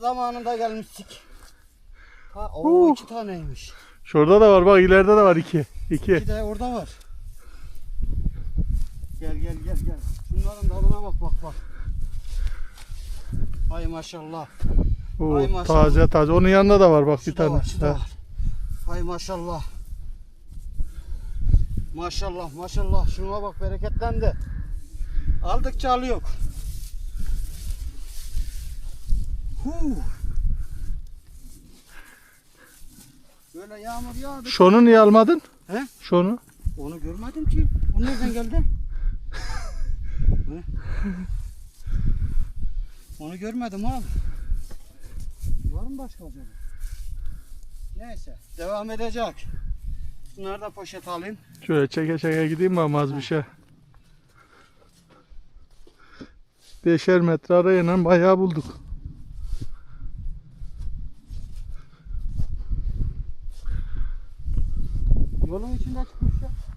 zamanında gelmiştik. Ha, o Huu. iki taneymiş. Şurada da var bak ileride de var iki. İki. İki de orada var. Gel gel gel gel. Şunların tadına bak bak bak. Hay maşallah. Oo, Ay maşallah. taze taze. Onun yanında da var bak Şu bir tane. var, şu da var. Hay maşallah. Maşallah maşallah. Şuna bak bereketlendi. Aldıkça alıyor. Huu. Böyle yağmur yağdı. Şunu niye almadın? He? Şunu. Onu görmedim ki. O nereden geldi? Onu görmedim abi. Var mı başka acaba? Neyse. Devam edecek. Bunları da poşet alayım. Şöyle çeke çeke gideyim mi ama az bir şey. Beşer metre arayla bayağı bulduk. Yolun içinde çıkmış ya.